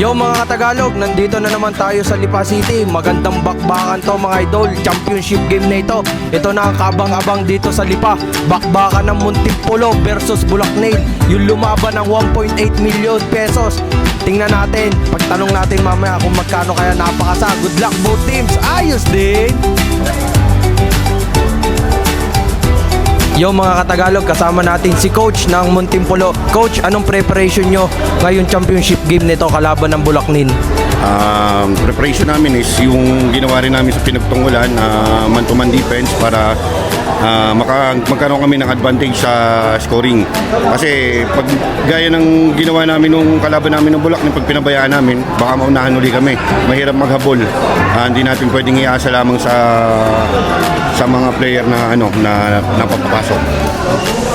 Yo mga Tagalog, nandito na naman tayo sa Lipa City. Magandang bakbakan to mga idol. Championship game na ito. Ito na ang kabang-abang dito sa Lipa. Bakbakan ng Muntinpulo versus Bulaknail. Yung lumaban ng 1.8 million pesos. Tingnan natin, pagtanong natin mamaya kung magkano kaya napakasa. Good luck both teams. Ayos din! Yo mga Katagalog, kasama natin si Coach ng Muntinpulo. Coach, anong preparation nyo ngayong championship game nito kalaban ng Bulaknin? Um, preparation namin is yung ginawa rin namin sa pinagtungkulan na man-to-man defense para ah, maka, magkaroon kami ng advantage sa scoring. Kasi pag gaya ng ginawa namin nung kalaban namin ng Bulak, pag pinabayaan namin, baka maunahan uli kami. Mahirap maghabol. Ah, hindi natin pwedeng iasa lamang sa sa mga player na ano na napapapasok.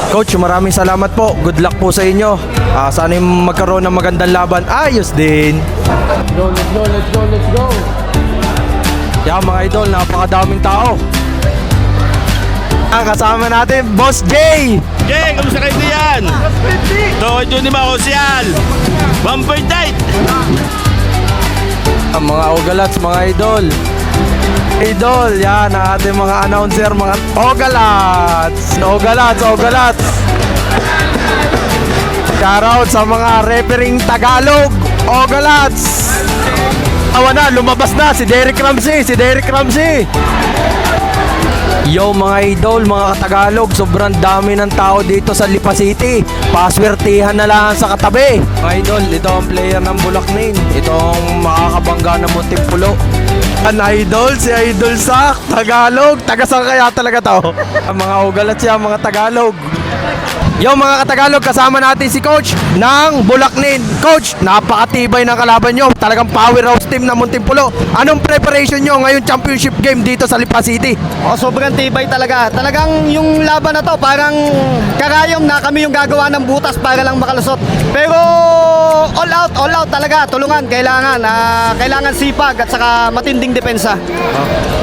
Coach, maraming salamat po. Good luck po sa inyo. Ah, sana yung magkaroon ng magandang laban. Ayos din. Let's go, let's go, let's go, let's go. Yeah, mga idol, napakadaming tao. Ang kasama natin, Boss Jay. Jay, kamusta kayo diyan? Ito, ito ni Makosial. Bumper tight. Ang mga ogalats, mga idol. Idol, yan ang ating mga announcer, mga ogalats. Ogalats, ogalats. Shoutout sa mga refereeing Tagalog, ogalats. Awa na, lumabas na si Derek Ramsey, si Derek Ramsey. Yo mga idol, mga Tagalog, sobrang dami ng tao dito sa Lipa City. Paswertihan na lang sa katabi. Mga idol, ito ang player ng Bulaknin. Ito ang makakabangga ng Muntinpulo. An idol, si Idol Sak, Tagalog. Tagasang kaya talaga to. ang mga ugalat siya, mga Tagalog. Yo mga katagalog, kasama natin si Coach ng Bulaknin. Coach, napakatibay ng kalaban nyo. Talagang powerhouse team ng Muntinpulo. Anong preparation nyo ngayong championship game dito sa Lipa City? O, sobrang tibay talaga. Talagang yung laban na to, parang karayom na kami yung gagawa ng butas para lang makalusot. Pero all out, all out talaga. Tulungan, kailangan. ah, kailangan sipag at saka matinding depensa.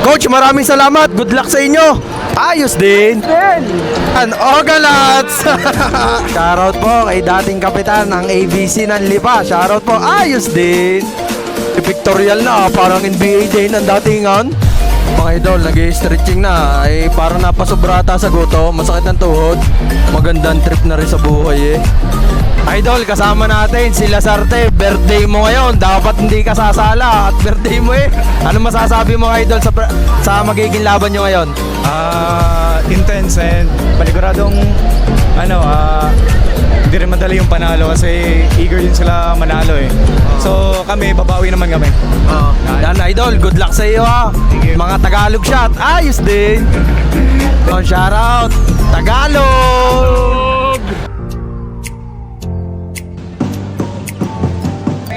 Coach, maraming salamat. Good luck sa inyo. Ayos din. An Ogalats. Shoutout po kay dating kapitan ng ABC ng Lipa. Shoutout po. Ayos din. Pictorial na, parang NBA din ang datingan. Mga idol, nag-stretching na. Ay, parang napasobrata sa guto. Masakit ng tuhod. Magandang trip na rin sa buhay eh. Idol, kasama natin si Lazarte. Birthday mo ngayon. Dapat hindi ka sasala at birthday mo eh. Ano masasabi mo idol sa sa magiging laban nyo ngayon? ah intense and paniguradong ano ah hindi rin madali yung panalo kasi eager din sila manalo eh. So kami, babawi naman kami. Yan idol, good luck sa iyo ha. Mga Tagalog shot, ayos din. Oh, shout out, Tagalog.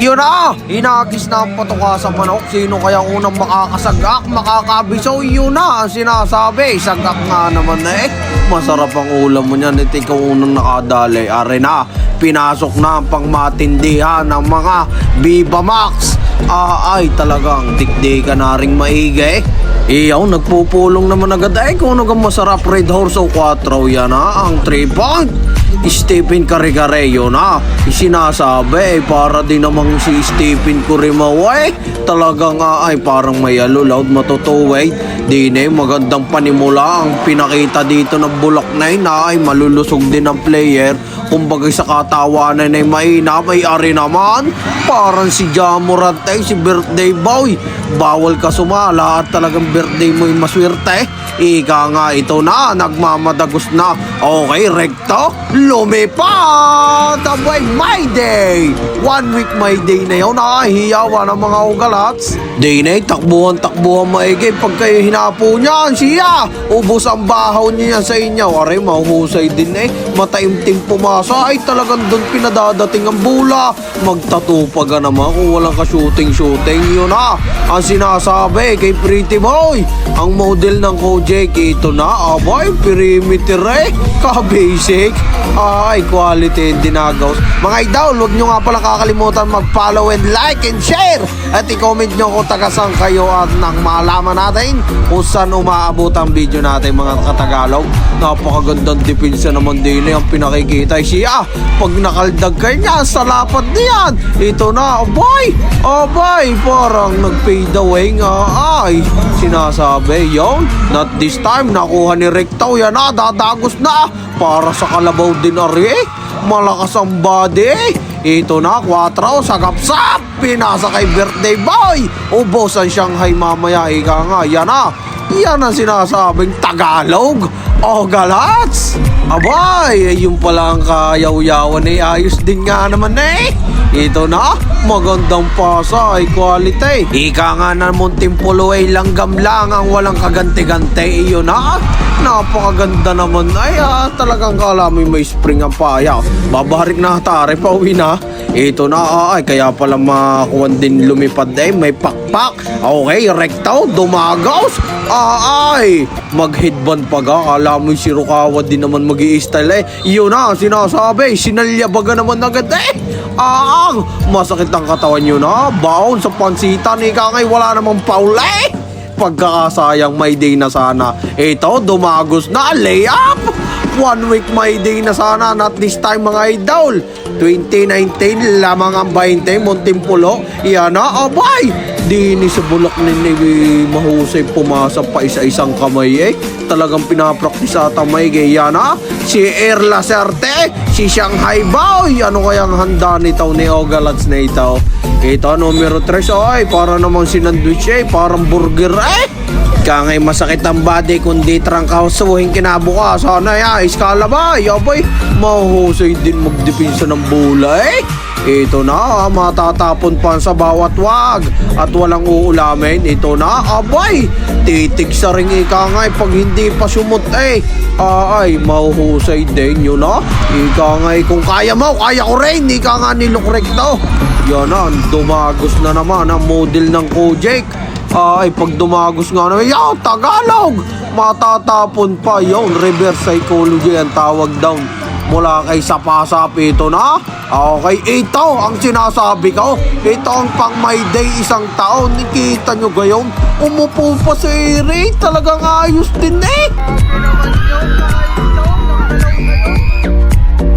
Yun na! Hinagis na ang patuka sa manok. Sino kaya ang unang makakasagak, makakabiso? Yun na ang sinasabi. Sagak nga naman na eh. Masarap ang ulam mo niyan. Ito ikaw unang nakadali. Are na, pinasok na ang pangmatindihan ng mga Viva Max. Ah, ay talagang tikdi ka na ring maigi. Iyaw, nagpupulong naman agad. Eh, kung ano masarap, Red Horse o 4 yan ha. Ang 3 point. Stephen Carigareo na isinasabi eh, para din namang si Stephen Curimaw eh talagang ah, ay parang may alulaw matutuwid. Di na eh, magandang panimula ang pinakita dito ng bulak na yun na ay malulusog din ang player. Kumbaga sa katawanan ay mahina may ari naman. Parang si Jamorat eh, si birthday boy. Bawal ka sumala at talagang birthday mo yung maswerte Ika nga ito na, nagmamadagos na. Okay, rekto, lumipat! Abay, my day! One week my day na yun, nakahiyawa ng mga ugalats. Day na, takbuhan, takbuhan maigi. Pag kayo hinapo niyan, siya, ubos ang bahaw niya sa inyo. Aray, mahuhusay din eh. Mataimtim pumasa, ay talagang doon pinadadating ang bula. Magtatu pa ka naman kung walang ka-shooting-shooting. Yun na, ang sinasabi kay Pretty Boy. Ang model ng Kojek, ito na, abay, perimeter eh. Ka-basic. Ay, quality and dinagaws. Mga idol, huwag nyo nga pala kakalimutan mag-follow and like and share. At i-comment nyo kung tagasan kayo at nang malaman natin kung saan umaabot ang video natin mga katagalog. Napakagandang depensa naman din eh, ang pinakikita siya. Pag nakaldag kayo niya sa lapad niyan, ito na, abay, abay, parang nag-fade away nga ay. Sinasabi, yon not this time, nakuha ni Recto, yan na, dadagos na, para sa kalabaw din ari. Malakas ang body. Ito na, 4 sa kapsap. Pinasa kay birthday boy. Ubos ang Shanghai mamaya. Ika nga, yan na. Yan ang sinasabing Tagalog. O galats. Abay, eh, yung pala ang kayaw-yawan eh. Ayos din nga naman eh. Ito na, magandang pasa ay quality. Ika nga na Muntimpulo ay langgam lang ang walang kaganti-ganti. Iyon na, napakaganda naman. Ay, ah, talagang kala mo may spring ang paya. Babarik na tare, pauwi na. Ito na, ah, ay, kaya pala makuha din lumipad eh. May pakpak. Okay, rektaw, dumagaws. Ah, ay, mag-headband pa ga. Kala mo si Rukawa din naman mag style eh. Iyon na, sinasabi. Sinalyabaga naman agad eh. Ah, ang masakit ang katawan nyo na. Baon sa pansitan. Ika ngay, wala namang paula eh pagkakasayang may day na sana. Ito, dumagos na, layup! One week may day na sana, not this time mga idol. 2019, lamang ang 20, Montimpulo. Yan na, abay! Di ni sa bulak ni, ni mahusay pumasa pa isa-isang kamay eh. Talagang pinapraktis ata may gaya na. Si Air Laserte, si Shanghai Boy. Ano kayang handa nito ni Ogalads na ito? Ito, numero 3, ay, para namang sinandwich eh, parang burger eh. Kaya masakit ang body kundi trangkasuhin kinabukasan na ya, iskala ba? Yabay, mahusay din magdepensa ng bola eh. Ito na, matatapon pa sa bawat wag at walang uulamin. Ito na, abay, titig sa ring ika ngay pag hindi pa sumot eh. Ay, mahuhusay din yun na. Ika ngay kung kaya mo, kaya ko rin. Ika nga nilukrek to. Yan na, dumagos na naman ang model ng Kojak. Ay, pag dumagos nga naman, yaw, Tagalog! Matatapon pa, yun, reverse psychology ang tawag down. Mula kay sapasap, ito na. Okay, ito ang sinasabi ko. Ito ang pang my day isang taon. Nakita nyo gayon? Umupo pa si Eric. Talagang ayos din eh.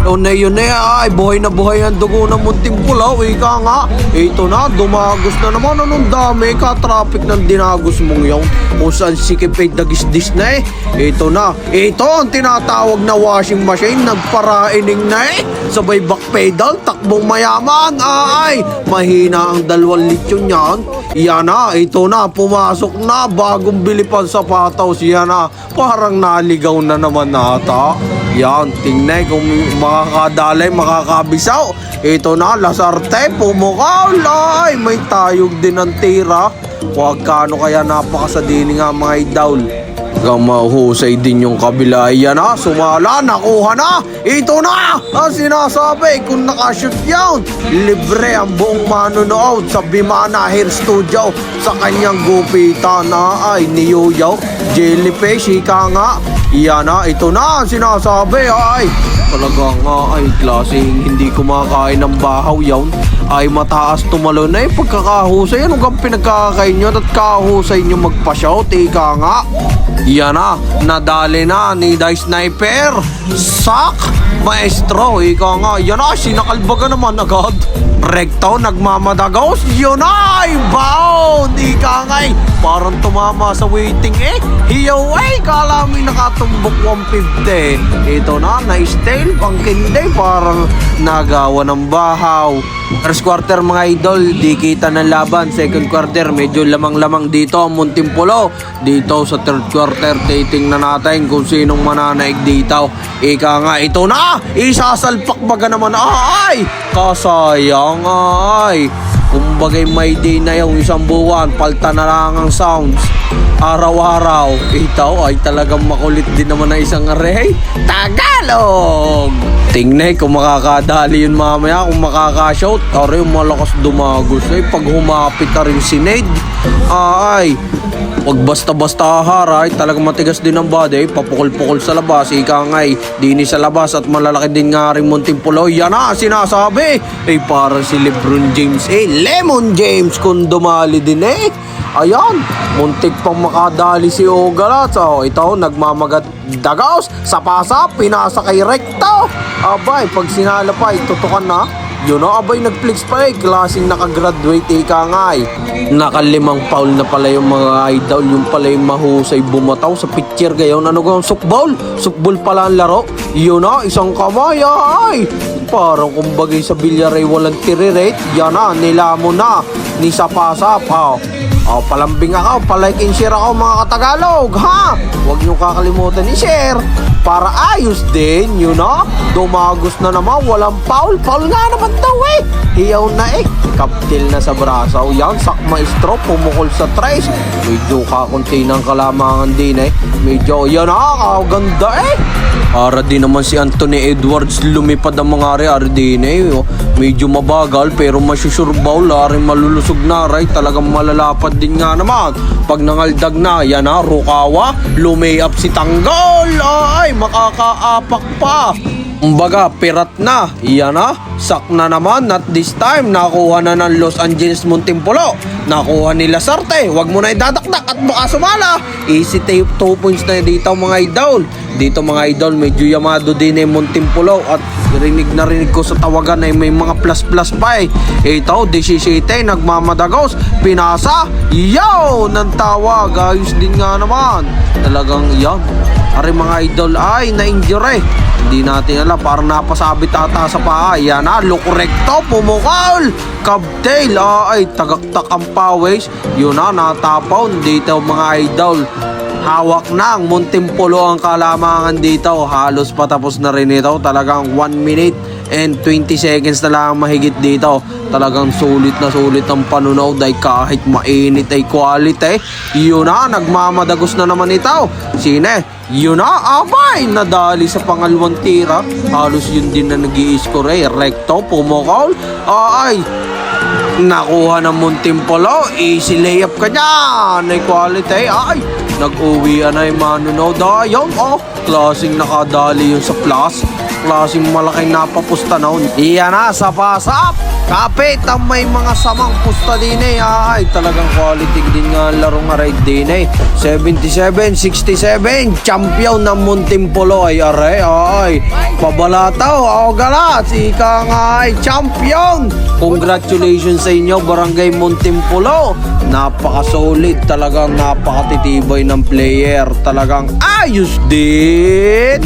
Yun na yun ay buhay na buhay ang dugo ng munting pulaw ika nga. Ito na dumagos na naman. Anong dami ka? Traffic ng dinagos mong yun kung saan sikip ay dagis-dis na eh. Ito na. Ito ang tinatawag na washing machine. Nagparaining na eh. Sabay back pedal takbong mayaman. Ay mahina ang dalawang litsyon yan yan na ito na. Pumasok na. Bagong bili pa sa sapatos. Yan na. Parang naligaw na naman nata yan, tingnan kung makakadalay, makakabisaw. Ito na, Lasarte, pumukaw, lay. May tayog din ng tira. Huwag kano kaya napakasadini nga mga idol. Hanggang mahuhusay din yung kabila. Yan na, sumala, nakuha na. Ito na, ang sinasabi, kung nakashoot yan. Libre ang buong manonood sa Bimana Hair Studio sa kanyang gupitan na ay ni Yuyaw. Jellyfish, ika nga. Yan na, ito na, ang sinasabi ay. Talaga nga ay klaseng hindi kumakain ng bahaw yawn ay mataas tumalo na eh pagkakahusay. Ano kang pinagkakain nyo? At kahusay nyo magpa-shout ika nga. Yan na nadali na ni Die Sniper. Sak maestro ika nga. Yan na sinakalbaga naman agad. Rekto nagmamadagaws yun ay bound ika nga eh. parang tumama sa waiting eh. Hiyaw eh kala mo nakatumbok 150 ito na na-stale pang kinde parang nagawa ng bahaw First quarter mga idol, di kita ng laban. Second quarter, medyo lamang-lamang dito ang Muntimpulo. Dito sa third quarter, titingnan natin kung sinong mananaig dito. Ika nga, ito na! Isasalpak baga naman. Ay! Kasayang ay! Kumbagay may day na yung isang buwan, palta na lang ang sounds. Araw-araw, ito ay talagang makulit din naman na isang array. Tagal! Tagalog. Tingnan kung makakadali yun mamaya, kung makakashout. Aray, malakas dumagos eh. Pag humapit na rin si Ned, ay, Huwag basta-basta haray, talagang matigas din ang body, papukol-pukol sa labas, ika ngay, dini sa labas at malalaki din nga rin munting pulo. Yan na, sinasabi. Eh, para si Lebron James, eh, Lemon James kung dumali din eh. Ayan, muntik pang makadali si Ogalat. So, ito, nagmamagat dagaos sa pasa, pinasa kay Recto. Abay, pag sinala pa, itutukan na. Yun o, abay nag-flex pa eh. Klaseng nakagraduate eh. Nakalimang foul na pala yung mga idol. Yung pala yung mahusay bumataw sa picture gayon. Ano gawang sukbol? Sukbol pala ang laro. Yun o, isang kamay ay. Parang kumbagay sa bilyar ay walang tirirate. Yan na, nila mo na. Ni sapasap. Oh. Oh, palambing ako, palike and share ako mga katagalog, ha? Huwag niyo kakalimutan i-share para ayos din, you know? Dumagos na naman, walang foul. Foul nga naman daw eh. Hiyaw na eh. Kaptil na sa braso. Yan, sak maestro, pumukol sa tres. Medyo kakunti ng kalamangan din eh. Medyo, yan ah, ganda eh. Para din naman si Anthony Edwards lumipad ang mga ari-ari din eh. oh. Medyo mabagal pero masusurbaw, laring malulusog na ray. Talagang malalapad din nga naman. Pag nangaldag na, yan na, Rukawa, lumayap si Tanggol. Ay, makakaapak pa. Kumbaga, pirat na. Iyan na. Sak na naman. At this time, nakuha na ng Los Angeles Montimpolo. Nakuha nila Sarte. Huwag mo na idadakdak at baka sumala. Easy tape 2 points na dito mga idol. Dito mga idol, medyo yamado din eh Montimpolo. At rinig na rinig ko sa tawagan ay may mga plus plus pa eh. Ito, 17, nagmamadagos. Pinasa. Yo! Nang tawag. Ayos din nga naman. Talagang yan. Ari mga idol ay na-injure eh. Hindi natin alam, parang napasabit ata sa paa. Yan na, look recto, pumukol. Cubtail, ah, ay tagaktak ang pawis. Yun na, natapaw. Dito mga idol. Hawak na ang Muntimpolo ang kalamangan dito. Halos patapos na rin ito. Talagang 1 minute and 20 seconds na lang mahigit dito. Talagang sulit na sulit ang panunaw dahil kahit mainit ay quality. Yun na, nagmamadagos na naman ito. Sine? Yun na, abay, nadali sa pangalawang tira. Halos yun din na nag score eh. Recto, pumukol. Ay, nakuha ng Muntimpolo. Easy layup ka dyan. Ay quality. Ay, nag-uwi na yung manunaw. Dayon, oh. Klaseng nakadali yun sa plus. Klaseng malaking napapusta na. Iyan na, sa pasap. Kapit ang may mga samang pusta din eh. Ay, talagang quality din nga laro nga right din eh. 77-67, champion ng Muntimpolo ay are. Ay, pabalataw, o galat, ika nga ay champion. Congratulations sa inyo, Barangay Muntimpolo. Napaka-solid, talagang napakatitibay ng player. Talagang ayos din.